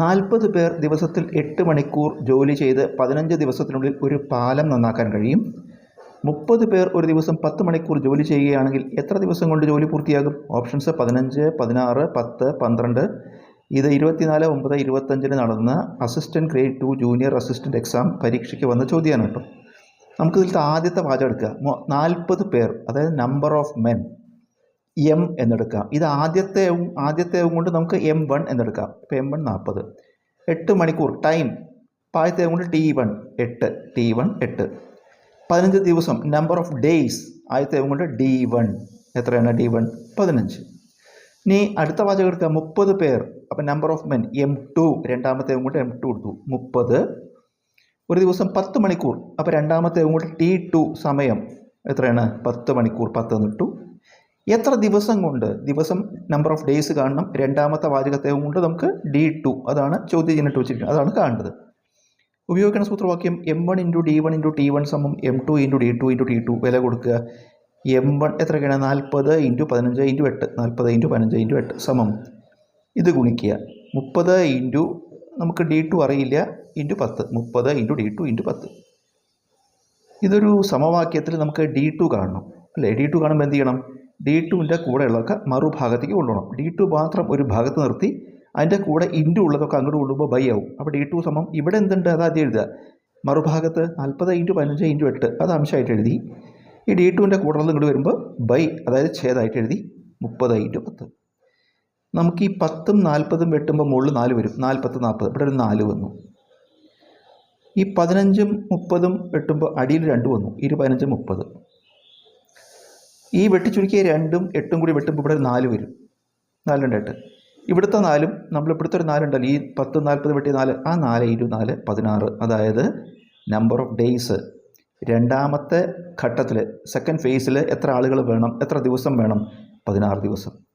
നാൽപ്പത് പേർ ദിവസത്തിൽ എട്ട് മണിക്കൂർ ജോലി ചെയ്ത് പതിനഞ്ച് ദിവസത്തിനുള്ളിൽ ഒരു പാലം നന്നാക്കാൻ കഴിയും. മുപ്പത് പേർ ഒരു ദിവസം പത്ത് മണിക്കൂർ ജോലി ചെയ്യുകയാണെങ്കിൽ എത്ര ദിവസം കൊണ്ട് ജോലി പൂർത്തിയാകും? ഓപ്ഷൻസ് പതിനഞ്ച് പതിനാറ് പത്ത് പന്ത്രണ്ട്. ഇത് ഇരുപത്തിനാല് ഒമ്പത് ഇരുപത്തഞ്ചിന് നടന്ന assistant grade two junior assistant exam പരീക്ഷയ്ക്ക് വന്ന ചോദ്യമാണ് കേട്ടോ. നമുക്കിതിലത്തെ ആദ്യത്തെ വാചകം എടുക്കുക നാൽപ്പത് പേർ അതായത് നമ്പർ ഓഫ് മെൻ എം എന്നെടുക്കാം. ഇത് ആദ്യത്തെയും ആദ്യത്തെയും കൊണ്ട് നമുക്ക് എം വൺ എന്നെടുക്കാം. ഇപ്പോൾ എം വൺ നാൽപ്പത്. എട്ട് മണിക്കൂർ ടൈം പായത്തെ കൊണ്ട് ടി വൺ എട്ട്. ടി വൺ എട്ട്. പതിനഞ്ച് ദിവസം നമ്പർ ഓഫ് ഡേയ്സ് ആദ്യത്തെ കൊണ്ട് ഡി വൺ എത്രയാണ്? ഡി വൺ പതിനഞ്ച്. ഇനി അടുത്ത വാചകം എടുക്കുക മുപ്പത് പേർ. അപ്പം number of men M two രണ്ടാമത്തെ കൊണ്ട് എം ടു എടുത്തു മുപ്പത്. ഒരു ദിവസം പത്ത് മണിക്കൂർ. അപ്പോൾ രണ്ടാമത്തേവും കൊണ്ട് ടി ടു സമയം എത്രയാണ്? പത്ത് മണിക്കൂർ പത്ത് എന്നിട്ടു എത്ര ദിവസം കൊണ്ട് ദിവസം നമ്പർ ഓഫ് ഡേയ്സ് കാണണം രണ്ടാമത്തെ വാചകത്തെ കൊണ്ട് നമുക്ക് ഡി ടു അതാണ് ചോദ്യചിഹ്നിട്ട് വെച്ചിരിക്കുന്നത്. അതാണ് കാണേണ്ടത്. ഉപയോഗിക്കുന്ന സൂത്രവാക്യം M one into D one into T one സമം M two into D two into T two വില കൊടുക്കുക. എം വൺ എത്രയൊക്കെയാണ്? നാൽപ്പത് ഇന്റു പതിനഞ്ച് ഇന്റു എട്ട് നാൽപ്പത് ഇന്റു പതിനഞ്ച് ഇന്റു എട്ട് സമം. ഇത് ഗുണിക്കുക. മുപ്പത് ഇന്റു നമുക്ക് ഡി ടു അറിയില്ല ഇന്റു പത്ത്. മുപ്പത് ഇന്റു ഡി ടു ഇന്റു പത്ത്. ഇതൊരു സമവാക്യത്തിൽ നമുക്ക് ഡി ടു കാണണം. അല്ലേ? ഡി ടു കാണുമ്പോൾ എന്ത് ചെയ്യണം? ഡി ടുവിന്റെ കൂടെയുള്ളതൊക്കെ മറുഭാഗത്തേക്ക് കൊണ്ടുപോകണം. ഡി ടു മാത്രം ഒരു ഭാഗത്ത് നിർത്തി അതിന്റെ കൂടെ ഇന്റു ഉള്ളതൊക്കെ അങ്ങോട്ട് കൊണ്ടുപോകുമ്പോൾ ബൈ ആവും. അപ്പോൾ ഡി ടു സമം ഇവിടെ എന്തുണ്ട്? അത് ആദ്യം എഴുതുക. മറുഭാഗത്ത് നാൽപ്പത് ഇന്റു പതിനഞ്ച് ഇന്റു എട്ട്. അത് അംശമായിട്ട് എഴുതി. ഈ ഡി ടുവിന്റെ കൂടെ ഉള്ളത് ഇങ്ങോട്ട് വരുമ്പോൾ ബൈ അതായത് ഛേദമായിട്ട് എഴുതി മുപ്പത് ഇന്റു പത്ത്. നമുക്ക് ഈ പത്തും നാൽപ്പതും വെട്ടുമ്പോൾ മുകളിൽ നാല് വരും. നാൽപ്പത്ത് നാൽപ്പത് ഇവിടെ ഒരു നാല് വന്നു. ഈ പതിനഞ്ചും മുപ്പതും വെട്ടുമ്പോൾ അടിയിൽ രണ്ട് വന്നു. ഇരു പതിനഞ്ചും മുപ്പത്. ഈ വെട്ടിച്ചുരുക്കിയ രണ്ടും എട്ടും കൂടി വെട്ടുമ്പോൾ ഇവിടെ നാല് വരും. നാല് രണ്ട് എട്ട്. ഇവിടുത്തെ നാലും നമ്മൾ ഇവിടുത്തെ ഒരു നാലുണ്ടല്ലോ. ഈ പത്ത് നാൽപ്പത് വെട്ടി നാല് ആ നാല് ഇരു നാല് പതിനാറ് അതായത് നമ്പർ ഓഫ് ഡേയ്സ് രണ്ടാമത്തെ ഘട്ടത്തിൽ സെക്കൻഡ് ഫേസിൽ എത്ര ആളുകൾ വേണം എത്ര ദിവസം വേണം? പതിനാറ് ദിവസം.